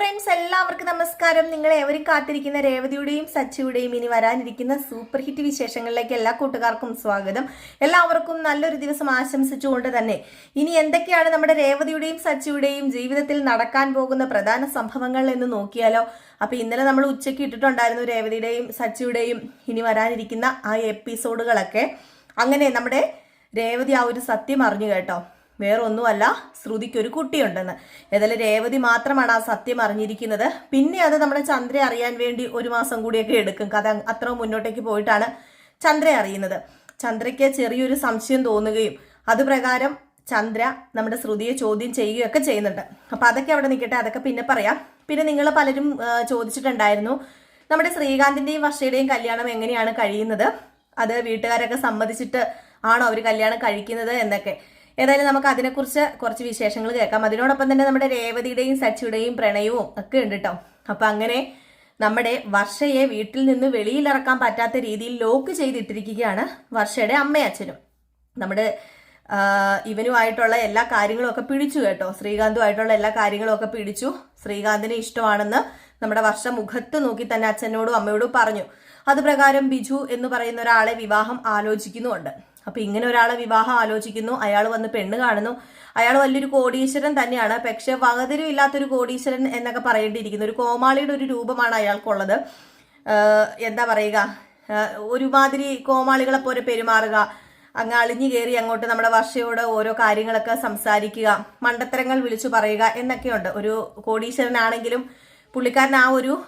Friends എല്ലാവർക്കും നമസ്കാരം. നിങ്ങളെ എവരും കാത്തിരിക്കുന്ന രേവതിയുടെയും സച്ചിയുടെയും ഇനി വരാനിരിക്കുന്ന സൂപ്പർ ഹിറ്റ് വിശേഷങ്ങളിലേക്ക് എല്ലാ കൂട്ടുകാർക്കും സ്വാഗതം. എല്ലാവർക്കും നല്ലൊരു ദിവസം ആശംസിച്ചുകൊണ്ട് തന്നെ ഇനി എന്തൊക്കെയാണ് നമ്മുടെ രേവതിയുടെയും സച്ചിയുടെയും ജീവിതത്തിൽ നടക്കാൻ പോകുന്ന പ്രധാന സംഭവങ്ങൾ എന്ന് നോക്കിയാലോ? അപ്പൊ ഇന്നലെ നമ്മൾ ഉച്ചയ്ക്ക് ഇട്ടിട്ടുണ്ടായിരുന്നു രേവതിയുടെയും സച്ചിയുടെയും ഇനി വരാനിരിക്കുന്ന ആ എപ്പിസോഡുകളൊക്കെ അങ്ങനെ നമ്മുടെ രേവതി ആ ഒരു സത്യം അറിഞ്ഞു കേട്ടോ. വേറെ ഒന്നുമല്ല ശ്രുതിക്ക് ഒരു കുട്ടിയുണ്ടെന്ന്. ഏതായാലും രേവതി മാത്രമാണ് ആ സത്യം അറിഞ്ഞിരിക്കുന്നത്. പിന്നെ അത് നമ്മുടെ ചന്ദ്ര അറിയാൻ വേണ്ടി ഒരു മാസം കൂടിയൊക്കെ എടുക്കും. കഥ അത്ര മുന്നോട്ടേക്ക് പോയിട്ടാണ് ചന്ദ്ര അറിയുന്നത്. ചന്ദ്രയ്ക്ക് ചെറിയൊരു സംശയം തോന്നുകയും അതുപ്രകാരം ചന്ദ്ര നമ്മുടെ ശ്രുതിയെ ചോദ്യം ചെയ്യുകയൊക്കെ ചെയ്യുന്നുണ്ട്. അപ്പൊ അതൊക്കെ അവിടെ നിൽക്കട്ടെ അതൊക്കെ പിന്നെ പറയാം. പിന്നെ നിങ്ങൾ പലരും ചോദിച്ചിട്ടുണ്ടായിരുന്നു നമ്മുടെ ശ്രീകാന്തിന്റെയും വർഷയുടെയും കല്യാണം എങ്ങനെയാണ് കഴിയുന്നത്? അത് വീട്ടുകാരൊക്കെ സമ്മതിച്ചിട്ട് ആണോ അവർ കല്യാണം കഴിക്കുന്നത് എന്നൊക്കെ. ഏതായാലും നമുക്ക് അതിനെക്കുറിച്ച് കുറച്ച് വിശേഷങ്ങൾ കേൾക്കാം. അതിനോടൊപ്പം തന്നെ നമ്മുടെ രേവതിയുടെയും സച്ചിയുടെയും പ്രണയവും ഒക്കെ ഉണ്ട് കേട്ടോ അപ്പൊ അങ്ങനെ നമ്മുടെ വർഷയെ വീട്ടിൽ നിന്ന് വെളിയിലിറക്കാൻ പറ്റാത്ത രീതിയിൽ ലോക്ക് ചെയ്തിട്ടിരിക്കുകയാണ് വർഷയുടെ അമ്മയച്ഛനും. നമ്മുടെ ഇവനുമായിട്ടുള്ള എല്ലാ കാര്യങ്ങളും ഒക്കെ പിടിച്ചു കേട്ടോ. ശ്രീകാന്തുമായിട്ടുള്ള എല്ലാ കാര്യങ്ങളും ഒക്കെ പിടിച്ചു. ശ്രീകാന്തിന് ഇഷ്ടമാണെന്ന് നമ്മുടെ വർഷ മുഖത്ത് നോക്കി തന്നെ അച്ഛനോടും അമ്മയോടും പറഞ്ഞു. അത് പ്രകാരം ബിജു എന്ന് പറയുന്ന ഒരാളെ വിവാഹം ആലോചിക്കുന്നുമുണ്ട്. അപ്പൊ ഇങ്ങനെ ഒരാളെ വിവാഹം ആലോചിക്കുന്നു. അയാൾ വന്ന് പെണ്ണ് കാണുന്നു. അയാൾ വലിയൊരു കോടീശ്വരൻ തന്നെയാണ്. പക്ഷെ വകതിരും ഇല്ലാത്തൊരു കോടീശ്വരൻ എന്നൊക്കെ പറയേണ്ടിയിരിക്കുന്നു. ഒരു കോമാളിയുടെ ഒരു രൂപമാണ് അയാൾക്കുള്ളത്. എന്താ പറയുക? ഒരുമാതിരി കോമാളികളെ പോലെ പെരുമാറുക. അങ്ങ് അളിഞ്ഞു കയറി അങ്ങോട്ട് നമ്മുടെ വർഷയോട് ഓരോ കാര്യങ്ങളൊക്കെ സംസാരിക്കുക. മണ്ടത്തരങ്ങൾ വിളിച്ചു പറയുക എന്നൊക്കെയുണ്ട്. ഒരു കോടീശ്വരനാണെങ്കിലും പുള്ളിക്കാരൻ ആ ഒരു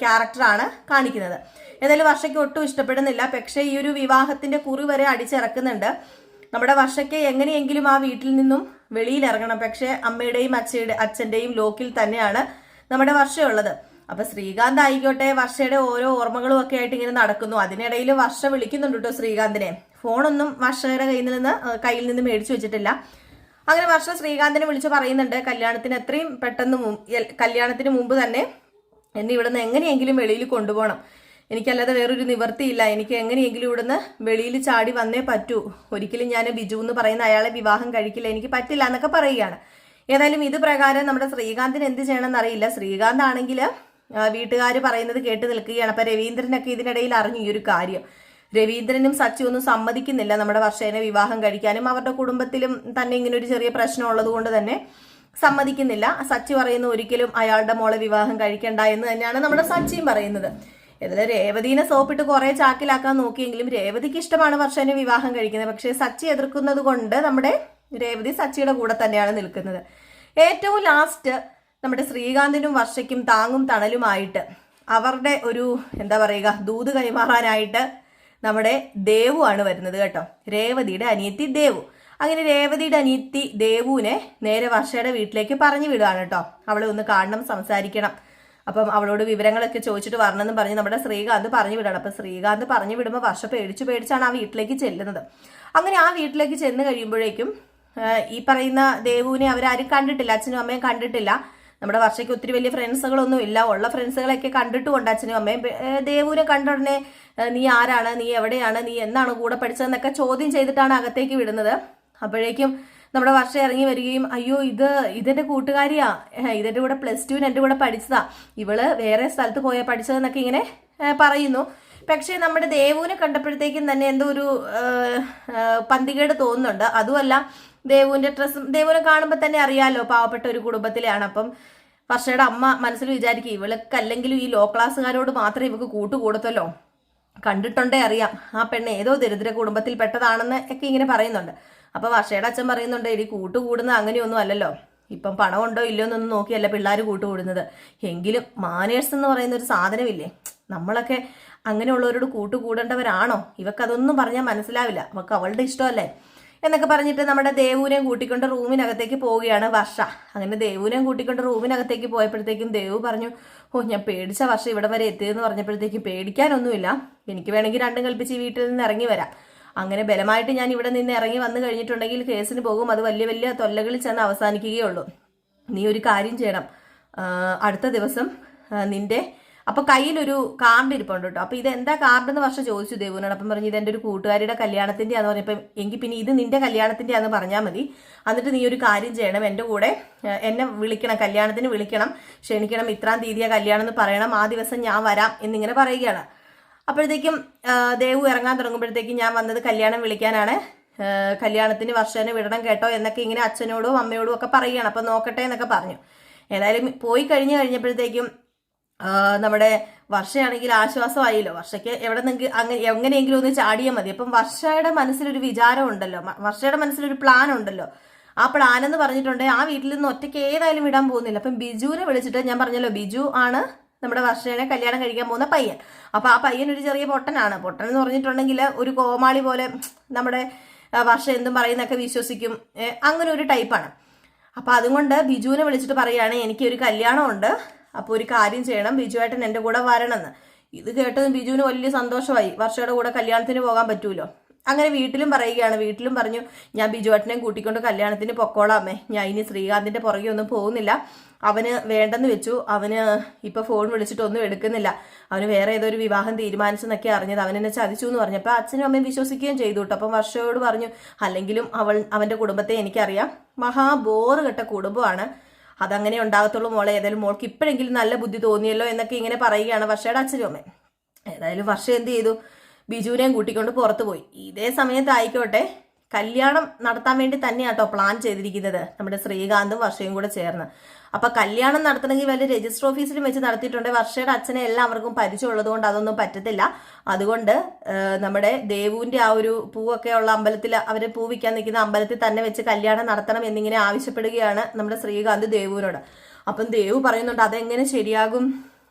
ക്യാരക്ടറാണ് കാണിക്കുന്നത്. ഏതായാലും വർഷയ്ക്ക് ഒട്ടും ഇഷ്ടപ്പെടുന്നില്ല. പക്ഷേ ഈ ഒരു വിവാഹത്തിന്റെ കുറി വരെ അടിച്ചിറക്കുന്നുണ്ട്. നമ്മുടെ വർഷയ്ക്ക് എങ്ങനെയെങ്കിലും ആ വീട്ടിൽ നിന്നും വെളിയിൽ ഇറങ്ങണം പക്ഷേ അമ്മയുടെയും അച്ഛയുടെ അച്ഛന്റെയും ലോക്കിൽ തന്നെയാണ് നമ്മുടെ വർഷയുള്ളത്. അപ്പൊ ശ്രീകാന്ത് ആയിക്കോട്ടെ വർഷയുടെ ഓരോ ഓർമ്മകളും ഒക്കെ ആയിട്ട് ഇങ്ങനെ നടക്കുന്നു. അതിനിടയിൽ വർഷ വിളിക്കുന്നുണ്ട് കേട്ടോ ശ്രീകാന്തിനെ. ഫോണൊന്നും വർഷയുടെ കയ്യിൽ നിന്ന് കയ്യിൽ നിന്ന് മേടിച്ചു വെച്ചിട്ടില്ല. അങ്ങനെ വർഷ ശ്രീകാന്തിനെ വിളിച്ച് പറയുന്നുണ്ട് കല്യാണത്തിന് എത്രയും പെട്ടെന്ന് കല്യാണത്തിന് മുമ്പ് തന്നെ എന്നെ ഇവിടുന്ന് എങ്ങനെയെങ്കിലും വെളിയിൽ കൊണ്ടുപോകണം. എനിക്കല്ലാതെ വേറൊരു നിവർത്തിയില്ല എനിക്ക് എങ്ങനെയെങ്കിലും ഇവിടുന്ന് വെളിയിൽ ചാടി വന്നേ പറ്റൂ. ഒരിക്കലും ഞാൻ ബിജു എന്ന് പറയുന്ന അയാളെ വിവാഹം കഴിക്കില്ല. എനിക്ക് പറ്റില്ല എന്നൊക്കെ പറയുകയാണ്. ഏതായാലും ഇത് പ്രകാരം നമ്മുടെ ശ്രീകാന്തിന് എന്ത് ചെയ്യണമെന്ന് അറിയില്ല. ശ്രീകാന്ത് ആണെങ്കിൽ വീട്ടുകാർ പറയുന്നത് കേട്ട് നിൽക്കുകയാണ്. അപ്പൊ രവീന്ദ്രനൊക്കെ ഇതിനിടയിൽ അറിഞ്ഞു ഈ ഒരു കാര്യം. രവീന്ദ്രനും സച്ചു ഒന്നും സമ്മതിക്കുന്നില്ല നമ്മുടെ വർഷേനെ വിവാഹം കഴിക്കാനും. അവരുടെ കുടുംബത്തിലും തന്നെ ഇങ്ങനെ ഒരു ചെറിയ പ്രശ്നം ഉള്ളത് കൊണ്ട് തന്നെ സമ്മതിക്കുന്നില്ല. സച്ചി പറയുന്നു ഒരിക്കലും അയാളുടെ മോളെ വിവാഹം കഴിക്കണ്ട എന്ന് തന്നെയാണ് നമ്മുടെ സച്ചിയും പറയുന്നത്. ഇതിൽ രേവതിനെ സോപ്പിട്ട് കുറെ ചാക്കിലാക്കാൻ നോക്കിയെങ്കിലും രേവതിക്ക് ഇഷ്ടമാണ് വർഷനെ വിവാഹം കഴിക്കുന്നത്. പക്ഷേ സച്ചി എതിർക്കുന്നത് കൊണ്ട് നമ്മുടെ രേവതി സച്ചിയുടെ കൂടെ തന്നെയാണ് നിൽക്കുന്നത്. ഏറ്റവും ലാസ്റ്റ് നമ്മുടെ ശ്രീകാന്തിനും വർഷയ്ക്കും താങ്ങും തണലുമായിട്ട് അവരുടെ ഒരു എന്താ പറയുക ദൂത് കൈമാറാനായിട്ട് നമ്മുടെ ദേവു ആണ് വരുന്നത് കേട്ടോ. രേവതിയുടെ അനിയത്തി ദേവു. അങ്ങനെ രേവതിയുടെ അനിയത്തി ദേവുവിനെ നേരെ വർഷയുടെ വീട്ടിലേക്ക് പറഞ്ഞു വിടുകയാണ് കേട്ടോ. അവളെ ഒന്ന് കാണണം സംസാരിക്കണം. അപ്പം അവളോട് വിവരങ്ങളൊക്കെ ചോദിച്ചിട്ട് വരണമെന്ന് പറഞ്ഞ് നമ്മുടെ ശ്രീകാന്ത് പറഞ്ഞു വിടണം അപ്പം ശ്രീകാന്ത് പറഞ്ഞു വിടുമ്പോൾ വർഷ പേടിച്ചു പേടിച്ചാണ് ആ വീട്ടിലേക്ക് ചെല്ലുന്നത്. അങ്ങനെ ആ വീട്ടിലേക്ക് ചെന്ന് കഴിയുമ്പോഴേക്കും ഈ പറയുന്ന ദേവുവിനെ അവരാരും കണ്ടിട്ടില്ല അച്ഛനും അമ്മയും കണ്ടിട്ടില്ല. നമ്മുടെ വർഷയ്ക്ക് ഒത്തിരി വലിയ ഫ്രണ്ട്സുകളൊന്നും ഇല്ല. ഉള്ള ഫ്രണ്ട്സുകളൊക്കെ കണ്ടിട്ടുമുണ്ട് അച്ഛനും അമ്മയും. ദേവുവിനെ കണ്ട ഉടനെ നീ ആരാണ്? നീ എവിടെയാണ്? നീ എന്നാണ് കൂടെ പഠിച്ചതെന്നൊക്കെ ചോദ്യം ചെയ്തിട്ടാണ് അകത്തേക്ക് വിടുന്നത്. അപ്പോഴേക്കും നമ്മുടെ വർഷം ഇറങ്ങി വരികയും അയ്യോ ഇത് ഇതെന്റെ കൂട്ടുകാരിയാ. ഇതെന്റെ കൂടെ പ്ലസ് ടുവിന് എന്റെ കൂടെ പഠിച്ചതാ. ഇവൾ വേറെ സ്ഥലത്ത് പോയാ പഠിച്ചതെന്നൊക്കെ ഇങ്ങനെ പറയുന്നു. പക്ഷേ നമ്മുടെ ദേവുവിനെ കണ്ടപ്പോഴത്തേക്കും തന്നെ എന്തോ ഒരു പന്തികേട് തോന്നുന്നുണ്ട്. അതുമല്ല ദേവുവിന്റെ ഡ്രസ്സും ദേവുവിനെ കാണുമ്പോൾ തന്നെ അറിയാലോ പാവപ്പെട്ട ഒരു കുടുംബത്തിലെയാണ് അപ്പം വർഷയുടെ അമ്മ മനസ്സിൽ വിചാരിക്കും ഇവൾക്ക് അല്ലെങ്കിലും ഈ ലോ ക്ലാസ്സുകാരോട് മാത്രമേ ഇവക്ക് കൂട്ടുകൂടത്തല്ലോ കണ്ടിട്ടുണ്ടേ അറിയാം ആ പെണ്ണ് ഏതോ ദരിദ്ര കുടുംബത്തിൽ പെട്ടതാണെന്ന് ഒക്കെ ഇങ്ങനെ പറയുന്നുണ്ട്. അപ്പൊ വർഷയുടെ അച്ഛൻ പറയുന്നുണ്ട് ഇനി കൂട്ടുകൂടുന്ന അങ്ങനെയൊന്നും അല്ലല്ലോ. ഇപ്പം പണമുണ്ടോ ഇല്ലയോ എന്നൊന്നും നോക്കിയല്ല പിള്ളേർ കൂട്ടുകൂടുന്നത്. എങ്കിലും മാനേഴ്സ് എന്ന് പറയുന്ന ഒരു സാധനമില്ലേ? നമ്മളൊക്കെ അങ്ങനെയുള്ളവരോട് കൂട്ടുകൂടേണ്ടവരാണോ? ഇവക്കതൊന്നും പറഞ്ഞാൽ മനസ്സിലാവില്ല. അവൾക്ക് അവളുടെ ഇഷ്ടമല്ലേ? എന്നൊക്കെ പറഞ്ഞിട്ട് നമ്മുടെ ദേവൂനെ കൂട്ടിക്കൊണ്ട് റൂമിനകത്തേക്ക് പോവുകയാണ് വർഷ. അങ്ങനെ ദേവുവിനെയും കൂട്ടിക്കൊണ്ട് റൂമിനകത്തേക്ക് പോയപ്പോഴത്തേക്കും ദേവു പറഞ്ഞു ഓ ഞാൻ പേടിച്ച വർഷം ഇവിടെ വരെ എത്തിയെന്ന് പറഞ്ഞപ്പോഴത്തേക്കും പേടിക്കാനൊന്നുമില്ല. എനിക്ക് വേണമെങ്കിൽ രണ്ടും കൽപ്പിച്ച് വീട്ടിൽ നിന്ന് ഇറങ്ങി വരാം. അങ്ങനെ ബലമായിട്ട് ഞാൻ ഇവിടെ നിന്ന് ഇറങ്ങി വന്നു കഴിഞ്ഞിട്ടുണ്ടെങ്കിൽ കേസിന് പോകും. അത് വലിയ വലിയ തൊല്ലകളിൽ ചെന്ന് അവസാനിക്കുകയുള്ളൂ. നീ ഒരു കാര്യം ചെയ്യണം. അടുത്ത ദിവസം നിന്റെ അപ്പൊ കയ്യിലൊരു കാർഡ് ഇരിപ്പുണ്ട് കേട്ടോ. അപ്പൊ ഇത് എന്താ കാർഡ് എന്ന് വർഷം ചോദിച്ചു ദേവുനോട് അപ്പം പറഞ്ഞു ഇത് എന്റെ ഒരു കൂട്ടുകാരിയുടെ കല്യാണത്തിന്റെ ആന്ന് പറഞ്ഞപ്പം എങ്കിൽ പിന്നെ ഇത് നിന്റെ കല്യാണത്തിന്റെ ആന്ന് പറഞ്ഞാൽ മതി. എന്നിട്ട് നീ ഒരു കാര്യം ചെയ്യണം. എന്റെ കൂടെ എന്നെ വിളിക്കണം. കല്യാണത്തിന് വിളിക്കണം. ക്ഷണിക്കണം. ഇത്രാം തീയതിയാ കല്യാണം എന്ന് പറയണം. ആ ദിവസം ഞാൻ വരാം എന്നിങ്ങനെ പറയുകയാണ്. അപ്പോഴത്തേക്കും ദേവ് ഇറങ്ങാൻ തുടങ്ങുമ്പോഴത്തേക്കും ഞാൻ വന്നത് കല്യാണം വിളിക്കാനാണ്. കല്യാണത്തിന് വർഷനെ വിടണം കേട്ടോ എന്നൊക്കെ ഇങ്ങനെ അച്ഛനോടും അമ്മയോടും ഒക്കെ പറയുകയാണ്. അപ്പം നോക്കട്ടെ എന്നൊക്കെ പറഞ്ഞു. ഏതായാലും പോയി കഴിഞ്ഞ് കഴിഞ്ഞപ്പോഴത്തേക്കും നമ്മുടെ വർഷയാണെങ്കിൽ ആശ്വാസമായില്ലോ. വർഷയ്ക്ക് എവിടെ നിങ്ങൾക്ക് അങ്ങനെ എങ്ങനെയെങ്കിലും ഒന്ന് ചാടിയാൽ മതി. അപ്പം വർഷയുടെ മനസ്സിലൊരു വിചാരം ഉണ്ടല്ലോ. വർഷയുടെ മനസ്സിലൊരു പ്ലാൻ ഉണ്ടല്ലോ. ആ പ്ലാൻ എന്ന് പറഞ്ഞിട്ടുണ്ടെങ്കിൽ ആ വീട്ടിൽ നിന്ന് ഒറ്റയ്ക്ക് ഏതായാലും വിടാൻ പോകുന്നില്ല. അപ്പം ബിജുവിനെ വിളിച്ചിട്ട് ഞാൻ പറഞ്ഞല്ലോ ബിജു ആണ് നമ്മുടെ വർഷനെ കല്യാണം കഴിക്കാൻ പോകുന്ന പയ്യൻ. അപ്പൊ ആ പയ്യൻ ഒരു ചെറിയ പൊട്ടനാണ്. പൊട്ടൻ എന്ന് പറഞ്ഞിട്ടുണ്ടെങ്കിൽ ഒരു കോമാളി പോലെ നമ്മുടെ വർഷ എന്തും പറയുന്നൊക്കെ വിശ്വസിക്കും. അങ്ങനെ ഒരു ടൈപ്പാണ്. അപ്പൊ അതുകൊണ്ട് ബിജുവിനെ വിളിച്ചിട്ട് പറയാണ് എനിക്ക് ഒരു കല്യാണമുണ്ട്. അപ്പോൾ ഒരു കാര്യം ചെയ്യണം. ബിജുവേട്ടൻ എന്റെ കൂടെ വരണമെന്ന്. ഇത് കേട്ടതും ബിജുവിന് വലിയ സന്തോഷമായി. വർഷയുടെ കൂടെ കല്യാണത്തിന് പോകാൻ പറ്റൂലോ? അങ്ങനെ വീട്ടിലും പറയുകയാണ്. വീട്ടിലും പറഞ്ഞു ഞാൻ ബിജുവേട്ടനെയും കൂട്ടിക്കൊണ്ട് കല്യാണത്തിന് പൊക്കോളാമേ ഞാൻ ഇനി ശ്രീകാന്തിന്റെ പുറകെ ഒന്നും പോകുന്നില്ല. അവന് വേണ്ടെന്ന് വെച്ചു. അവന് ഇപ്പൊ ഫോൺ വിളിച്ചിട്ടൊന്നും എടുക്കുന്നില്ല. അവന് വേറെ ഒരു വിവാഹം തീരുമാനിച്ചെന്നൊക്കെ അറിഞ്ഞത് അവൻ എന്നെ ചതിച്ചു എന്ന് പറഞ്ഞപ്പോൾ അച്ഛനും അമ്മയും വിശ്വസിക്കുകയും ചെയ്തു കേട്ടോ. അപ്പം വർഷയോട് പറഞ്ഞു അല്ലെങ്കിലും അവൾ അവന്റെ കുടുംബത്തെ എനിക്കറിയാം. മഹാ ബോറ് കെട്ട കുടുംബമാണ്. അതങ്ങനെ ഉണ്ടാകത്തുള്ളൂ മോളെ. ഏതായാലും മോൾക്ക് ഇപ്പോഴെങ്കിലും നല്ല ബുദ്ധി തോന്നിയല്ലോ എന്നൊക്കെ ഇങ്ങനെ പറയുകയാണ് വർഷയുടെ അച്ഛനും അമ്മയും. ഏതായാലും വർഷം എന്ത് ചെയ്തു? ബിജുവിനെയും കൂട്ടിക്കൊണ്ട് പുറത്തു പോയി. ഇതേ സമയത്തായിക്കോട്ടെ കല്യാണം നടത്താൻ വേണ്ടി തന്നെയാട്ടോ പ്ലാൻ ചെയ്തിരിക്കുന്നത്. നമ്മുടെ ശ്രീകാന്തും വർഷയും കൂടെ ചേർന്ന്. അപ്പൊ കല്യാണം നടത്തണമെങ്കിൽ വല്ല രജിസ്റ്റർ ഓഫീസിലും വെച്ച് നടത്തിയിട്ടുണ്ട്. വർഷയുടെ അച്ഛനെ എല്ലാവർക്കും പരിചയമുള്ളത് കൊണ്ട് അതൊന്നും പറ്റത്തില്ല. അതുകൊണ്ട് നമ്മുടെ ദേവുവിന്റെ ആ ഒരു പൂവൊക്കെ ഉള്ള അമ്പലത്തിൽ അവർ പൂ വിൽക്കാൻ നിൽക്കുന്ന അമ്പലത്തിൽ തന്നെ വെച്ച് കല്യാണം നടത്തണം എന്നിങ്ങനെ ആവശ്യപ്പെടുകയാണ് നമ്മുടെ ശ്രീകാന്ത് ദേവുവിനോട്. അപ്പം ദേവു പറയുന്നുണ്ട് അതെങ്ങനെ ശരിയാകും?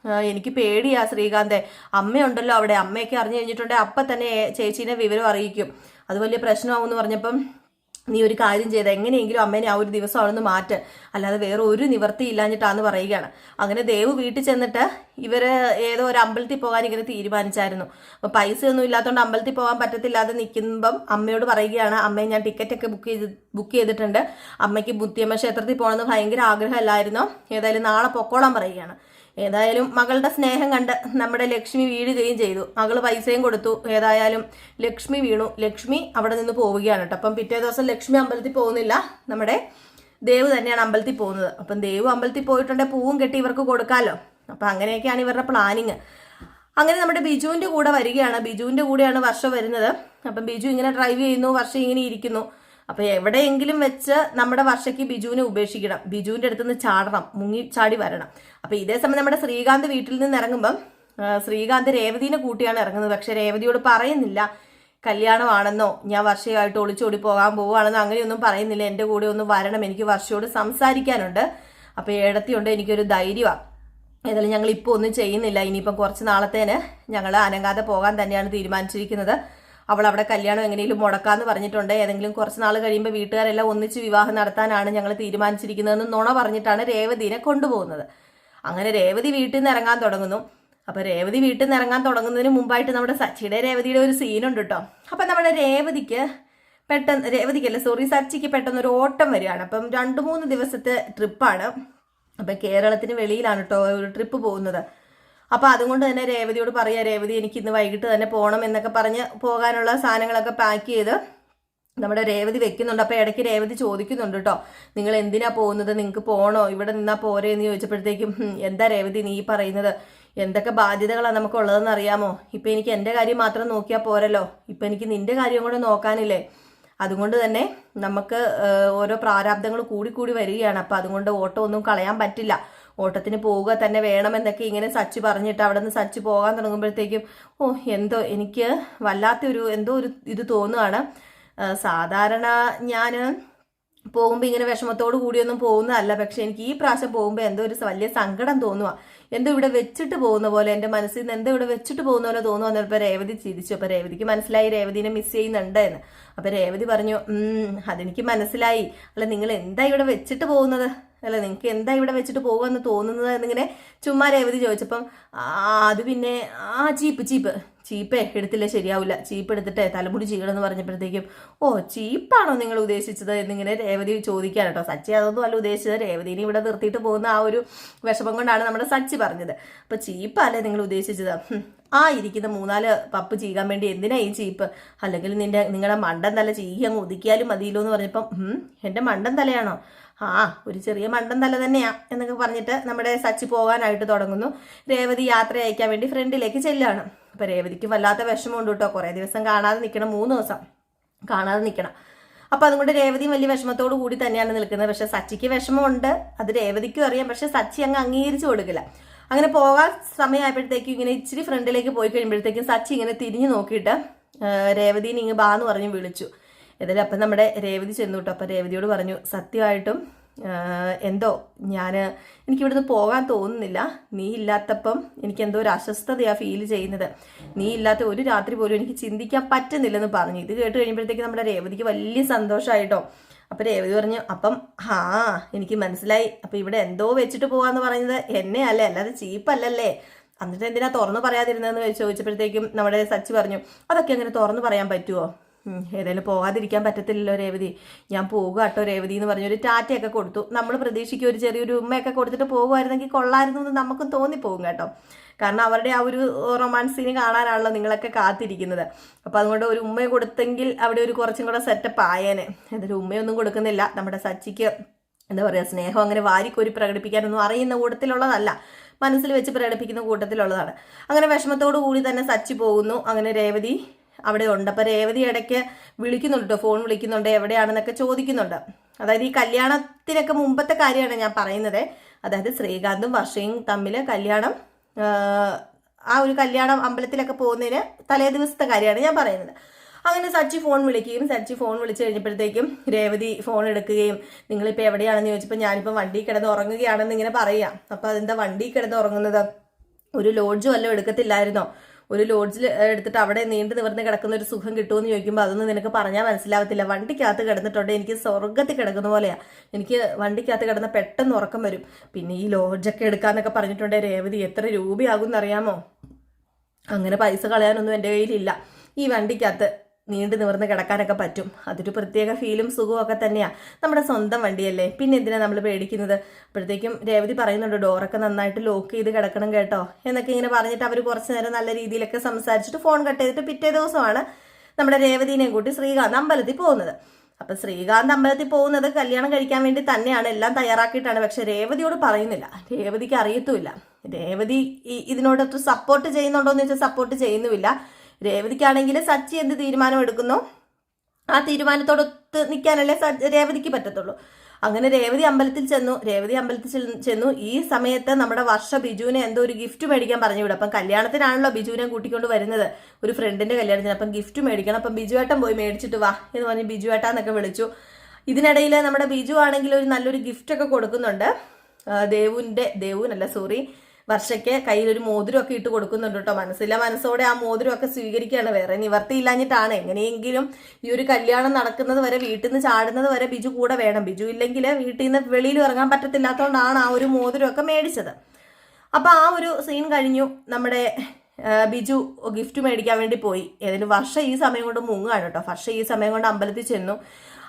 എനിക്ക് പേടിയാ ശ്രീകാന്തെ. അമ്മയുണ്ടല്ലോ അവിടെ. അമ്മയൊക്കെ അറിഞ്ഞു കഴിഞ്ഞിട്ടുണ്ടെങ്കിൽ അപ്പം തന്നെ ചേച്ചീനെ വിവരം അറിയിക്കും. അത് വലിയ പ്രശ്നമാകുമെന്ന് പറഞ്ഞപ്പം നീ ഒരു കാര്യം ചെയ്ത. എങ്ങനെയെങ്കിലും അമ്മേനെ ആ ഒരു ദിവസം അവിടെ നിന്ന് മാറ്റ്. അല്ലാതെ വേറെ ഒരു നിവർത്തി ഇല്ലാഞ്ഞിട്ടാന്ന് പറയുകയാണ്. അങ്ങനെ ദേവ് വീട്ടിൽ ചെന്നിട്ട് ഇവർ ഏതോ ഒരു അമ്പലത്തിൽ പോകാൻ ഇങ്ങനെ തീരുമാനിച്ചായിരുന്നു. അപ്പൊ പൈസ ഒന്നും ഇല്ലാത്തതുകൊണ്ട് അമ്പലത്തിൽ പോകാൻ പറ്റത്തില്ലാതെ നിൽക്കുമ്പം അമ്മയോട് പറയുകയാണ് അമ്മയെ ഞാൻ ടിക്കറ്റ് ഒക്കെ ബുക്ക് ചെയ്ത് ബുക്ക് ചെയ്തിട്ടുണ്ട്. അമ്മയ്ക്ക് ബുദ്ധിയമ്മ ക്ഷേത്രത്തിൽ പോകണമെന്ന് ഭയങ്കര ആഗ്രഹമല്ലായിരുന്നു. ഏതായാലും നാളെ പൊക്കോളാൻ പറയുകയാണ്. ഏതായാലും മകളുടെ സ്നേഹം കണ്ട് നമ്മുടെ ലക്ഷ്മി വീഴുകയും ചെയ്തു. മകൾ പൈസയും കൊടുത്തു. ഏതായാലും ലക്ഷ്മി വീണു. ലക്ഷ്മി അവിടെ നിന്ന് പോവുകയാണ് കേട്ടോ. അപ്പം പിറ്റേ ദിവസം ലക്ഷ്മി അമ്പലത്തിൽ പോകുന്നില്ല. നമ്മുടെ ദേവ് തന്നെയാണ് അമ്പലത്തിൽ പോകുന്നത്. അപ്പം ദേവ് അമ്പലത്തിൽ പോയിട്ടുണ്ടെങ്കിൽ പൂവും കെട്ടി ഇവർക്ക് കൊടുക്കാമല്ലോ അപ്പം അങ്ങനെയൊക്കെയാണ് ഇവരുടെ പ്ലാനിങ്. അങ്ങനെ നമ്മുടെ ബിജുവിന്റെ കൂടെ വരികയാണ്. ബിജുവിന്റെ കൂടെയാണ് വർഷം വരുന്നത്. അപ്പം ബിജു ഇങ്ങനെ ഡ്രൈവ് ചെയ്യുന്നു. വർഷം ഇങ്ങനെ ഇരിക്കുന്നു. അപ്പൊ എവിടെയെങ്കിലും വെച്ച് നമ്മുടെ വർഷയ്ക്ക് ബിജുവിനെ ഉപേക്ഷിക്കണം. ബിജുവിന്റെ അടുത്ത് നിന്ന് ചാടണം. മുങ്ങി ചാടി വരണം. അപ്പൊ ഇതേ സമയം നമ്മുടെ ശ്രീകാന്ത് വീട്ടിൽ നിന്ന് ഇറങ്ങുമ്പം ശ്രീകാന്ത് രേവതിനെ കൂട്ടിയാണ് ഇറങ്ങുന്നത്. പക്ഷെ രേവതിയോട് പറയുന്നില്ല. കല്യാണമാണെന്നോ? ഞാൻ വർഷയായിട്ട് ഒളിച്ചോടി പോകാൻ പോവുകയാണെന്നോ? അങ്ങനെയൊന്നും പറയുന്നില്ല. എന്റെ കൂടെ ഒന്ന് വരണം. എനിക്ക് വർഷയോട് സംസാരിക്കാനുണ്ട്. അപ്പൊ ഏടത്തിയുണ്ട്. എനിക്കൊരു ധൈര്യമാണ് ഏതായാലും ഞങ്ങൾ ഇപ്പോൾ ഒന്നും ചെയ്യുന്നില്ല. ഇനിയിപ്പം കുറച്ച് നാളത്തേന് ഞങ്ങൾ അനങ്ങാതെ പോകാൻ തന്നെയാണ് തീരുമാനിച്ചിരിക്കുന്നത്. അവൾ അവിടെ കല്യാണം എങ്ങനെയും മുടക്കാന്ന് പറഞ്ഞിട്ടുണ്ട്. ഏതെങ്കിലും കുറച്ച് നാൾ കഴിയുമ്പോൾ വീട്ടുകാരെല്ലാം ഒന്നിച്ച് വിവാഹം നടത്താനാണ് ഞങ്ങൾ തീരുമാനിച്ചിരിക്കുന്നതെന്ന് നുണ പറഞ്ഞിട്ടാണ് രേവതിനെ കൊണ്ടുപോകുന്നത്. അങ്ങനെ രേവതി വീട്ടിൽ നിന്ന് ഇറങ്ങാൻ തുടങ്ങുന്നു. അപ്പൊ രേവതി വീട്ടിൽ നിന്ന് ഇറങ്ങാൻ തുടങ്ങുന്നതിന് മുമ്പായിട്ട് നമ്മുടെ സച്ചിയുടെ രേവതിയുടെ ഒരു സീനുണ്ട് കേട്ടോ. അപ്പൊ നമ്മുടെ രേവതിക്ക് പെട്ടെന്ന് രേവതിക്കല്ല സോറി സച്ചിക്ക് പെട്ടെന്ന് ഒരു ഓട്ടം വരികയാണ്. അപ്പം രണ്ട് മൂന്ന് ദിവസത്തെ ട്രിപ്പാണ് അപ്പം കേരളത്തിന് വെളിയിലാണ് കേട്ടോ ഒരു ട്രിപ്പ് പോകുന്നത്. അപ്പം അതുകൊണ്ട് തന്നെ രേവതിയോട് പറയാ രേവതി എനിക്ക് ഇന്ന് വൈകിട്ട് തന്നെ പോകണം എന്നൊക്കെ പറഞ്ഞ് പോകാനുള്ള സാധനങ്ങളൊക്കെ പാക്ക് ചെയ്ത് നമ്മുടെ രേവതി വെക്കുന്നുണ്ട്. അപ്പോൾ ഇടയ്ക്ക് രേവതി ചോദിക്കുന്നുണ്ട് കേട്ടോ നിങ്ങൾ എന്തിനാ പോകുന്നത്? നിങ്ങൾക്ക് പോകണോ ഇവിടെ നിന്നാ പോരെ? എന്ന് ചോദിച്ചപ്പോഴത്തേക്കും എന്താ രേവതി നീ പറയുന്നത്? എന്തൊക്കെ ബാധ്യതകളാണ് നമുക്കുള്ളതെന്ന് അറിയാമോ? ഇപ്പം എനിക്ക് എന്റെ കാര്യം മാത്രം നോക്കിയാൽ പോരല്ലോ. ഇപ്പൊ എനിക്ക് നിന്റെ കാര്യം കൂടെ നോക്കാനില്ലേ? അതുകൊണ്ട് തന്നെ നമുക്ക് ഓരോ പ്രാരാബ്ദങ്ങൾ കൂടി കൂടി വരികയാണ്. അപ്പം അതുകൊണ്ട് ഓട്ടോ ഒന്നും കളയാൻ പറ്റില്ല. ഓട്ടത്തിന് പോവുക തന്നെ വേണമെന്നൊക്കെ ഇങ്ങനെ സച്ചി പറഞ്ഞിട്ട് അവിടെ നിന്ന് സച്ചി പോകാൻ തുടങ്ങുമ്പോഴത്തേക്കും ഓ എന്തോ എനിക്ക് വല്ലാത്തൊരു എന്തോ ഒരു ഇത് തോന്നുകയാണ് സാധാരണ ഞാൻ പോകുമ്പോൾ ഇങ്ങനെ വിഷമത്തോടു കൂടിയൊന്നും പോകുന്നതല്ല. പക്ഷെ എനിക്ക് ഈ പ്രാവശ്യം പോകുമ്പോൾ എന്തോ ഒരു വലിയ സങ്കടം തോന്നുക എന്തോ ഇവിടെ വെച്ചിട്ട് പോകുന്ന പോലെ എന്റെ മനസ്സിൽ നിന്ന് എന്തോ ഇവിടെ വെച്ചിട്ട് പോകുന്ന പോലെ തോന്നുക എന്നപ്പോൾ രേവതി ചിരിച്ചു. അപ്പോൾ രേവതിക്ക് മനസ്സിലായി രേവതിനെ മിസ് ചെയ്യുന്നുണ്ട് എന്ന്. അപ്പോൾ രേവതി പറഞ്ഞു "ഉം, അതെനിക്ക് മനസ്സിലായി. അല്ല നിങ്ങൾ എന്താ ഇവിടെ വെച്ചിട്ട് പോകുന്നത്? അല്ല നിങ്ങൾക്ക് എന്താ ഇവിടെ വെച്ചിട്ട് പോകുമെന്ന് തോന്നുന്നത് എന്നിങ്ങനെ ചുമ്മാ രേവതി ചോദിച്ചപ്പം അത് പിന്നെ ആ ചീപ്പ് ചീപ്പ്. ചീപ്പേ എടുത്തില്ല ശരിയാവില്ല ചീപ്പ് എടുത്തിട്ട് തലമുടി ചെയ്യണമെന്ന് പറഞ്ഞപ്പോഴത്തേക്കും ഓ ചീപ്പാണോ നിങ്ങൾ ഉദ്ദേശിച്ചത്? എന്നിങ്ങനെ രേവതി ചോദിക്കാൻ കേട്ടോ. സച്ചി അതൊന്നും അല്ല ഉദ്ദേശിച്ചത്. രേവതിനെ ഇവിടെ നിർത്തിയിട്ട് പോകുന്ന ആ ഒരു വിഷമം കൊണ്ടാണ് നമ്മുടെ സച്ചി പറഞ്ഞത്. അപ്പൊ ചീപ്പല്ലേ നിങ്ങൾ ഉദ്ദേശിച്ചത്? ആ ഇരിക്കുന്ന മൂന്നാൽ പപ്പ് ചെയ്യാൻ വേണ്ടി എന്തിനാ ഈ ചീപ്പ്? അല്ലെങ്കിൽ നിന്റെ നിങ്ങളുടെ മണ്ടൻ തല ചീകി അങ്ങ് ഒതുക്കിയാലും മതിയല്ലോ എന്ന് പറഞ്ഞപ്പം "ഹും, എന്റെ മണ്ടൻ തലയാണോ? ആ ഒരു ചെറിയ മണ്ടൻ തല തന്നെയാ എന്നൊക്കെ പറഞ്ഞിട്ട് നമ്മുടെ സച്ചി പോകാനായിട്ട് തുടങ്ങുന്നു. രേവതി യാത്ര അയക്കാൻ വേണ്ടി ഫ്രണ്ടിലേക്ക് ചെല്ലാണ്. അപ്പൊ രേവതിക്ക് വല്ലാത്ത വിഷമമുണ്ട് കേട്ടോ കുറേ ദിവസം കാണാതെ നിൽക്കണം മൂന്ന് ദിവസം കാണാതെ നിൽക്കണം. അപ്പൊ അതുകൊണ്ട് രേവതിയും വലിയ വിഷമത്തോടു കൂടി തന്നെയാണ് നിൽക്കുന്നത്. പക്ഷെ സച്ചിക്ക് വിഷമമുണ്ട് അത് രേവതിക്കും അറിയാം. പക്ഷെ സച്ചി അങ്ങ് അംഗീകരിച്ചു കൊടുക്കില്ല. അങ്ങനെ പോകാൻ സമയമായപ്പോഴത്തേക്കും ഇങ്ങനെ ഇച്ചിരി ഫ്രണ്ടിലേക്ക് പോയി കഴിയുമ്പോഴത്തേക്കും സച്ചി ഇങ്ങനെ തിരിഞ്ഞു നോക്കിയിട്ട് രേവതിനെ ഇങ്ങ് ബാന്ന് പറഞ്ഞ് വിളിച്ചു. ഏതായാലും അപ്പം നമ്മുടെ രേവതി ചെന്നു കേട്ടോ. അപ്പം രേവതിയോട് പറഞ്ഞു സത്യമായിട്ടും എന്തോ ഞാൻ എനിക്കിവിടുന്ന് പോകാൻ തോന്നുന്നില്ല. നീ ഇല്ലാത്തപ്പം എനിക്ക് എന്തോ ഒരു അസ്വസ്ഥതയാണ് ഫീൽ ചെയ്യുന്നത്. നീ ഇല്ലാത്ത ഒരു രാത്രി പോലും എനിക്ക് ചിന്തിക്കാൻ പറ്റുന്നില്ലെന്ന് പറഞ്ഞു. ഇത് കേട്ട് കഴിയുമ്പോഴത്തേക്ക് നമ്മുടെ രേവതിക്ക് വലിയ സന്തോഷമായിട്ടോ അപ്പം രേവതി പറഞ്ഞു അപ്പം ഹാ എനിക്ക് മനസ്സിലായി. അപ്പം ഇവിടെ എന്തോ വെച്ചിട്ട് പോകാന്ന് പറയുന്നത് എന്നെ അല്ലേ? അല്ലാതെ ചീപ്പല്ലല്ലേ എന്നിട്ട് എന്തിനാ തുറന്നു പറയാതിരുന്നതെന്ന് ചോദിച്ചപ്പോഴത്തേക്കും നമ്മുടെ സച്ചി പറഞ്ഞു അതൊക്കെ അങ്ങനെ തുറന്നു പറയാൻ പറ്റുമോ ഏതായാലും പോകാതിരിക്കാൻ പറ്റത്തില്ലല്ലോ രേവതി. ഞാൻ പോകുക കേട്ടോ രേവതി എന്ന് പറഞ്ഞൊരു ടാറ്റയൊക്കെ കൊടുത്തു. നമ്മൾ പ്രതീക്ഷിക്കും ഒരു ചെറിയൊരു ഉമ്മയൊക്കെ കൊടുത്തിട്ട് പോകുമായിരുന്നെങ്കിൽ കൊള്ളായിരുന്നു എന്ന് നമുക്കും തോന്നിപ്പോകും കേട്ടോ. കാരണം അവരുടെ ആ ഒരു റൊമാൻസ് സീന് കാണാനാണല്ലോ നിങ്ങളൊക്കെ കാത്തിരിക്കുന്നത്. അപ്പം അതുകൊണ്ട് ഒരു ഉമ്മയെ കൊടുത്തെങ്കിൽ അവിടെ ഒരു കുറച്ചും കൂടെ സെറ്റപ്പ് ആയേനെ. എന്നിട്ട് ഉമ്മയൊന്നും കൊടുക്കുന്നില്ല. നമ്മുടെ സച്ചിക്ക് എന്താ പറയുക സ്നേഹം അങ്ങനെ വാരിക്കോരി പ്രകടിപ്പിക്കാനൊന്നും അറിയുന്ന കൂട്ടത്തിലുള്ളതല്ല. മനസ്സിൽ വെച്ച് പ്രകടിപ്പിക്കുന്ന കൂട്ടത്തിലുള്ളതാണ്. അങ്ങനെ വിഷമത്തോടു കൂടി തന്നെ സച്ചി പോകുന്നു. അങ്ങനെ രേവതി അവിടെ ഉണ്ട്. അപ്പം രേവതി ഇടയ്ക്ക് വിളിക്കുന്നുണ്ട് ഫോൺ വിളിക്കുന്നുണ്ട്. എവിടെയാണെന്നൊക്കെ ചോദിക്കുന്നുണ്ട്. അതായത് ഈ കല്യാണത്തിനൊക്കെ മുമ്പത്തെ കാര്യമാണ് ഞാൻ പറയുന്നത്. അതായത് ശ്രീകാന്തും വർഷയും തമ്മിൽ കല്യാണം ആ, ഒരു കല്യാണം അമ്പലത്തിലൊക്കെ പോകുന്നതിന് തലേ ദിവസത്തെ കാര്യമാണ് ഞാൻ പറയുന്നത്. അങ്ങനെ സച്ചി ഫോൺ വിളിക്കുകയും സച്ചി ഫോൺ വിളിച്ചു കഴിഞ്ഞപ്പോഴത്തേക്കും രേവതി ഫോൺ എടുക്കുകയും നിങ്ങളിപ്പോൾ എവിടെയാണെന്ന് ചോദിച്ചപ്പോൾ ഞാനിപ്പോൾ വണ്ടി കിടന്ന് ഉറങ്ങുകയാണെന്ന് ഇങ്ങനെ പറയാം. അപ്പോൾ അതെന്താ വണ്ടി കിടന്ന് ഉറങ്ങുന്നത്? ഒരു ലോഡ്ജും വല്ലതും എടുക്കത്തില്ലായിരുന്നോ? ഒരു ലോഡ്ജിൽ എടുത്തിട്ട് അവിടെ നീണ്ടു നിവർന്ന് കിടക്കുന്ന ഒരു സുഖം കിട്ടുമെന്ന് ചോദിക്കുമ്പോൾ അതൊന്നും നിനക്ക് പറഞ്ഞാൽ മനസ്സിലാവത്തില്ല. വണ്ടിക്കകത്ത് കിടന്നിട്ടുണ്ട്. എനിക്ക് സ്വർഗത്തിൽ കിടക്കുന്ന പോലെയാ. എനിക്ക് വണ്ടിക്കകത്ത് കിടന്ന പെട്ടെന്ന് ഉറക്കം വരും. പിന്നെ ഈ ലോഡ്ജൊക്കെ എടുക്കാന്നൊക്കെ പറഞ്ഞിട്ടുണ്ട്. രേവതി എത്ര രൂപയാകും എന്നറിയാമോ? അങ്ങനെ പൈസ കളയാനൊന്നും എന്റെ കയ്യിലില്ല. ഈ വണ്ടിക്കകത്ത് നീണ്ടു നിവർന്ന് കിടക്കാനൊക്കെ പറ്റും. അതൊരു പ്രത്യേക ഫീലും സുഖവും ഒക്കെ തന്നെയാണ് നമ്മുടെ സ്വന്തം വണ്ടിയല്ലേ? പിന്നെ എന്തിനാ നമ്മൾ പേടിക്കുന്നത്? അപ്പോഴത്തേക്കും രേവതി പറയുന്നുണ്ട് ഡോറൊക്കെ നന്നായിട്ട് ലോക്ക് ചെയ്ത് കിടക്കണം കേട്ടോ. എന്നൊക്കെ ഇങ്ങനെ പറഞ്ഞിട്ട് അവർ കുറച്ച് നേരം നല്ല രീതിയിലൊക്കെ സംസാരിച്ചിട്ട് ഫോൺ കട്ട് ചെയ്തിട്ട് പിറ്റേ ദിവസമാണ് നമ്മുടെ രേവതിനെയും കൂട്ടി ശ്രീകാന്ത് അമ്പലത്തിൽ പോകുന്നത്. അപ്പൊ ശ്രീകാന്ത് അമ്പലത്തിൽ പോകുന്നത് കല്യാണം കഴിക്കാൻ വേണ്ടി തന്നെയാണ്. എല്ലാം തയ്യാറാക്കിയിട്ടാണ്. പക്ഷെ രേവതിയോട് പറയുന്നില്ല. രേവതിക്ക് അറിയത്തുമില്ല. രേവതി ഇതിനോടൊത്ത് സപ്പോർട്ട് ചെയ്യുന്നുണ്ടോ എന്ന് വെച്ചാൽ സപ്പോർട്ട് ചെയ്യുന്നുമില്ല. രേവതിക്കാണെങ്കിൽ സച്ചി എന്ത് തീരുമാനം എടുക്കുന്നു ആ തീരുമാനത്തോടൊത്ത് നിൽക്കാനല്ലേ രേവതിക്ക് പറ്റത്തുള്ളൂ. അങ്ങനെ രേവതി അമ്പലത്തിൽ ചെന്നു. രേവതി അമ്പലത്തിൽ ചെന്നു. ഈ സമയത്ത് നമ്മുടെ വർഷ ബിജുവിനെ എന്തോ ഒരു ഗിഫ്റ്റ് മേടിക്കാൻ പറഞ്ഞു വിടും അപ്പം കല്യാണത്തിനാണല്ലോ ബിജുവിനെ കൂട്ടിക്കൊണ്ട് വരുന്നത്. ഒരു ഫ്രണ്ടിന്റെ കല്യാണത്തിന് അപ്പം ഗിഫ്റ്റ് മേടിക്കണം. അപ്പം ബിജുവേട്ടൻ പോയി മേടിച്ചിട്ട് വാ എന്ന് പറഞ്ഞ് ബിജുവേട്ടാന്നൊക്കെ വിളിച്ചു. ഇതിനിടയിൽ നമ്മുടെ ബിജു ആണെങ്കിൽ ഒരു നല്ലൊരു ഗിഫ്റ്റ് ഒക്കെ കൊടുക്കുന്നുണ്ട് ദേവുവിന്റെ ദേവുവിനല്ല സോറി. വർഷയ്ക്ക് കയ്യിലൊരു മോതിരമൊക്കെ ഇട്ട് കൊടുക്കുന്നുണ്ട് കേട്ടോ. മനസ്സില്ല മനസ്സോടെ ആ മോതിരമൊക്കെ സ്വീകരിക്കുകയാണ്. വേറെ നിവർത്തിയില്ലാഞ്ഞിട്ടാണ്. എങ്ങനെയെങ്കിലും ഈ ഒരു കല്യാണം നടക്കുന്നത് വരെ വീട്ടിൽ നിന്ന് ചാടുന്നത് വരെ ബിജു കൂടെ വേണം. ബിജു ഇല്ലെങ്കിൽ വീട്ടിൽ നിന്ന് വെളിയിൽ ഇറങ്ങാൻ പറ്റത്തില്ലാത്തതുകൊണ്ടാണ് ആ ഒരു മോതിരമൊക്കെ മേടിച്ചത്. അപ്പോൾ ആ ഒരു സീൻ കഴിഞ്ഞു. നമ്മുടെ ബിജു ഗിഫ്റ്റ് മേടിക്കാൻ വേണ്ടി പോയി. ഏതായാലും വർഷ ഈ സമയം കൊണ്ട് മുങ്ങാണ് കേട്ടോ. വർഷ ഈ സമയം കൊണ്ട് അമ്പലത്തിൽ ചെന്നു.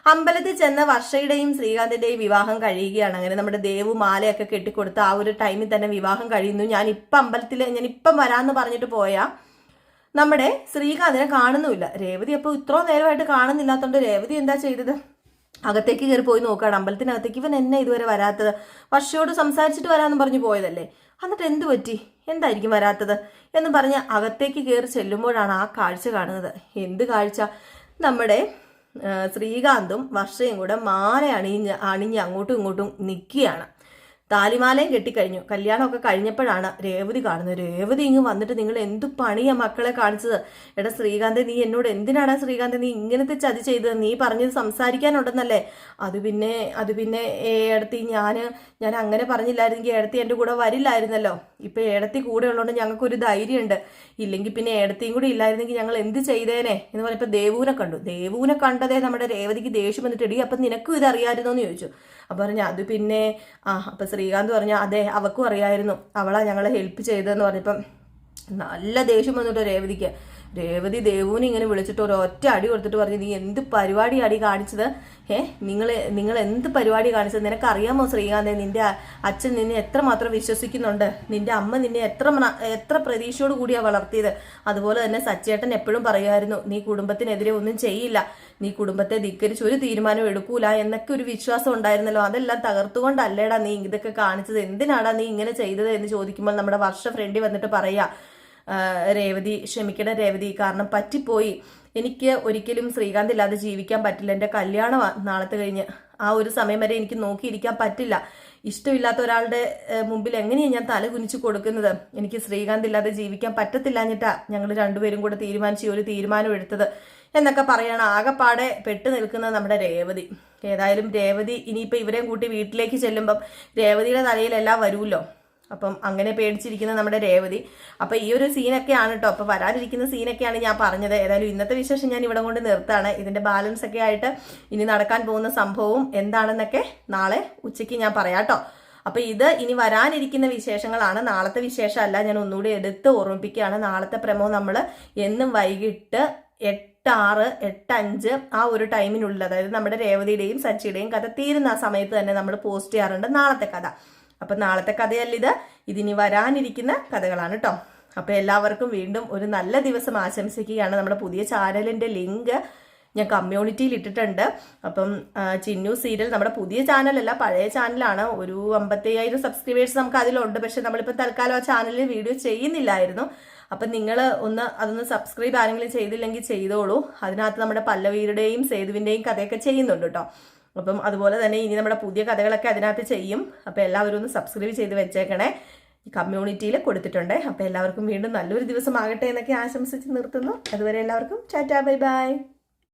അമ്പലത്തിൽ ചെന്ന വർഷയുടെയും ശ്രീകാന്തിന്റെയും വിവാഹം കഴിയുകയാണ്. അങ്ങനെ നമ്മുടെ ദേവു മാലയൊക്കെ കെട്ടിക്കൊടുത്ത് ആ ഒരു ടൈമിൽ തന്നെ വിവാഹം കഴിയുന്നു. ഞാൻ ഇപ്പം അമ്പലത്തിൽ ഞാൻ ഇപ്പം വരാമെന്ന് പറഞ്ഞിട്ട് പോയാ നമ്മുടെ ശ്രീകാന്തിനെ കാണുന്നുമില്ല. രേവതി അപ്പോൾ ഇത്ര നേരമായിട്ട് കാണുന്നില്ലാത്തതുകൊണ്ട് രേവതി എന്താ ചെയ്തത്? അകത്തേക്ക് കയറി പോയി നോക്കുകയാണ്. അമ്പലത്തിനകത്തേക്ക് ഇവൻ എന്നെ ഇതുവരെ വരാത്തത്? വർഷയോട് സംസാരിച്ചിട്ട് വരാമെന്ന് പറഞ്ഞു പോയതല്ലേ? എന്നിട്ട് എന്ത് പറ്റി? എന്തായിരിക്കും വരാത്തത്? എന്ന് പറഞ്ഞ് അകത്തേക്ക് കയറി ചെല്ലുമ്പോഴാണ് ആ കാഴ്ച കാണുന്നത്. എന്ത് കാഴ്ച? നമ്മുടെ ശ്രീകാന്തും വർഷയും കൂടെ മാല അണിഞ്ഞ് അണിഞ്ഞ് അങ്ങോട്ടും ഇങ്ങോട്ടും നിൽക്കുകയാണ് താലിമാലയും കെട്ടിക്കഴിഞ്ഞു. കല്യാണമൊക്കെ കഴിഞ്ഞപ്പോഴാണ് രേവതി കാണുന്നത്. രേവതി ഇങ്ങ് വന്നിട്ട് നിങ്ങൾ എന്തു പണിയാ മക്കളെ കാണിച്ചത്? എടാ ശ്രീകാന്ത് നീ എന്നോട് എന്തിനാടാ ശ്രീകാന്ത് നീ ഇങ്ങനത്തെ ചതി ചെയ്തത്? നീ പറഞ്ഞത് സംസാരിക്കാനുണ്ടെന്നല്ലേ? അത് പിന്നെ അത് പിന്നെ ഏടത്തി ഞാൻ ഞാൻ അങ്ങനെ പറഞ്ഞില്ലായിരുന്നെങ്കിൽ ഏടത്തി എന്റെ കൂടെ വരില്ലായിരുന്നല്ലോ. ഇപ്പൊ ഏടത്തി കൂടെ ഉള്ളതുകൊണ്ട് ഞങ്ങൾക്കൊരു ധൈര്യമുണ്ട്. ഇല്ലെങ്കിൽ പിന്നെ ഏടത്തിയും കൂടി ഇല്ലായിരുന്നെങ്കിൽ ഞങ്ങൾ എന്ത് ചെയ്തേനെ? എന്ന് പറഞ്ഞപ്പോൾ ദേവൂനെ കണ്ടു. ദേവൂനെ കണ്ടതേ നമ്മുടെ രേവതിക്ക് ദേഷ്യം വന്നിട്ട് എടി അപ്പം നിനക്കും ഇത് അറിയാമായിരുന്നോ എന്ന് ചോദിച്ചു. അപ്പോൾ പറഞ്ഞു അത് പിന്നെ ആ അപ്പം ശ്രീകാന്ത് പറഞ്ഞു അതെ അവക്കും അറിയായിരുന്നു. അവളാ ഞങ്ങളെ ഹെൽപ്പ് ചെയ്തതെന്ന് പറഞ്ഞപ്പം നല്ല ദേഷ്യം വന്നിട്ട് രേവതിക്ക്. രേവതി ദേവുവിനെ ഇങ്ങനെ വിളിച്ചിട്ട് ഒരു ഒറ്റ അടി കൊടുത്തിട്ട് പറഞ്ഞു നീ എന്ത് പരിപാടി അടി കാണിച്ചത്? ഏ നിങ്ങൾ നിങ്ങൾ എന്ത് പരിപാടി കാണിച്ചത്? നിനക്കറിയാമോ ശ്രീകാന്തെ നിന്റെ അച്ഛൻ നിന്നെ എത്രമാത്രം വിശ്വസിക്കുന്നുണ്ട്? നിന്റെ അമ്മ നിന്നെ എത്ര എത്ര പ്രതീക്ഷയോട് കൂടിയാണ് വളർത്തിയത്? അതുപോലെ തന്നെ സച്ചേട്ടൻ എപ്പോഴും പറയുമായിരുന്നു നീ കുടുംബത്തിനെതിരെ ഒന്നും ചെയ്യില്ല. നീ കുടുംബത്തെ ധിക്കരിച്ച് ഒരു തീരുമാനം എടുക്കൂല. എന്നൊക്കെ ഒരു വിശ്വാസം ഉണ്ടായിരുന്നല്ലോ. അതെല്ലാം തകർത്തുകൊണ്ടല്ലേടാ നീ ഇതൊക്കെ കാണിച്ചത്? എന്തിനാടാ നീ ഇങ്ങനെ ചെയ്തത് എന്ന് ചോദിക്കുമ്പോൾ നമ്മുടെ വർഷ ഫ്രണ്ടി വന്നിട്ട് പറയാ രേവതി ക്ഷമിക്കണം രേവതി കാരണം പറ്റിപ്പോയി. എനിക്ക് ഒരിക്കലും ശ്രീകാന്ത് ഇല്ലാതെ ജീവിക്കാൻ പറ്റില്ല. എന്റെ കല്യാണം നാളത്തെ കഴിഞ്ഞ്. ആ ഒരു സമയം വരെ എനിക്ക് നോക്കിയിരിക്കാൻ പറ്റില്ല. ഇഷ്ടമില്ലാത്ത ഒരാളുടെ മുമ്പിൽ എങ്ങനെയാണ് ഞാൻ തല കുനിച്ചു കൊടുക്കുന്നത്? എനിക്ക് ശ്രീകാന്ത് ഇല്ലാതെ ജീവിക്കാൻ പറ്റത്തില്ല എന്നിട്ടാ ഞങ്ങൾ രണ്ടുപേരും കൂടെ തീരുമാനിച്ച് ഒരു തീരുമാനം എടുത്തത്. എന്നൊക്കെ പറയണം ആകെപ്പാടെ പെട്ടു നിൽക്കുന്നത് നമ്മുടെ രേവതി. ഏതായാലും രേവതി ഇനിയിപ്പോൾ ഇവരെയും കൂട്ടി വീട്ടിലേക്ക് ചെല്ലുമ്പം രേവതിയുടെ തലയിലെല്ലാം വരുമല്ലോ. അപ്പം അങ്ങനെ പേടിച്ചിരിക്കുന്ന നമ്മുടെ രേവതി. അപ്പം ഈ ഒരു സീനൊക്കെയാണ് കേട്ടോ അപ്പം വരാനിരിക്കുന്ന സീനൊക്കെയാണ് ഞാൻ പറഞ്ഞത്. ഏതായാലും ഇന്നത്തെ വിശേഷം ഞാൻ ഇവിടെ കൊണ്ട് നിർത്താണ്. ഇതിന്റെ ബാലൻസ് ഒക്കെ ആയിട്ട് ഇനി നടക്കാൻ പോകുന്ന സംഭവവും എന്താണെന്നൊക്കെ നാളെ ഉച്ചയ്ക്ക് ഞാൻ പറയാം കേട്ടോ അപ്പൊ ഇത് ഇനി വരാനിരിക്കുന്ന വിശേഷങ്ങളാണ്. നാളത്തെ വിശേഷമല്ല ഞാൻ ഒന്നുകൂടി എടുത്ത് ഓർമ്മിപ്പിക്കുകയാണ്. നാളത്തെ പ്രമോ നമ്മൾ എന്നും വൈകിട്ട് എട്ട് ആറ് എട്ട് അഞ്ച് ആ ഒരു ടൈമിനുള്ളിൽ അതായത് നമ്മുടെ രേവതിയുടെയും സച്ചിയുടെയും കഥ തീരുന്ന ആ സമയത്ത് തന്നെ നമ്മൾ പോസ്റ്റ് ചെയ്യാറുണ്ട് നാളത്തെ കഥ. അപ്പൊ നാളത്തെ കഥയല്ല ഇത്. ഇതിനി വരാനിരിക്കുന്ന കഥകളാണ് കേട്ടോ അപ്പോൾ എല്ലാവർക്കും വീണ്ടും ഒരു നല്ല ദിവസം ആശംസിക്കുകയാണ്. നമ്മുടെ പുതിയ ചാനലിന്റെ ലിങ്ക് ഞാൻ കമ്മ്യൂണിറ്റിയിൽ ഇട്ടിട്ടുണ്ട്. അപ്പം ചിന്നു സീരിയൽ നമ്മുടെ പുതിയ ചാനലല്ല പഴയ ചാനലാണ്. ഒരു അമ്പത്തയ്യായിരം സബ്സ്ക്രൈബേഴ്സ് നമുക്ക് അതിലുണ്ട്. പക്ഷെ നമ്മളിപ്പോൾ തൽക്കാലം ആ ചാനലിൽ വീഡിയോ ചെയ്യുന്നില്ലായിരുന്നു. അപ്പം നിങ്ങൾ ഒന്ന് അതൊന്ന് സബ്സ്ക്രൈബ് ആരെങ്കിലും ചെയ്തില്ലെങ്കിൽ ചെയ്തോളൂ. അതിനകത്ത് നമ്മുടെ പല്ലവീരുടെയും സേതുവിന്റെയും കഥയൊക്കെ ചെയ്യുന്നുണ്ട് കേട്ടോ അപ്പം അതുപോലെ തന്നെ ഇനി നമ്മുടെ പുതിയ കഥകളൊക്കെ അതിനകത്ത് ചെയ്യും. അപ്പോൾ എല്ലാവരും ഒന്ന് സബ്സ്ക്രൈബ് ചെയ്ത് വെച്ചേക്കണേ. കമ്മ്യൂണിറ്റിയിൽ കൊടുത്തിട്ടുണ്ട്. അപ്പോൾ എല്ലാവർക്കും വീണ്ടും നല്ലൊരു ദിവസമാകട്ടെ എന്നൊക്കെ ആശംസിച്ച് നിർത്തുന്നു. അതുവരെ എല്ലാവർക്കും ചാറ്റാ ബൈ ബൈ.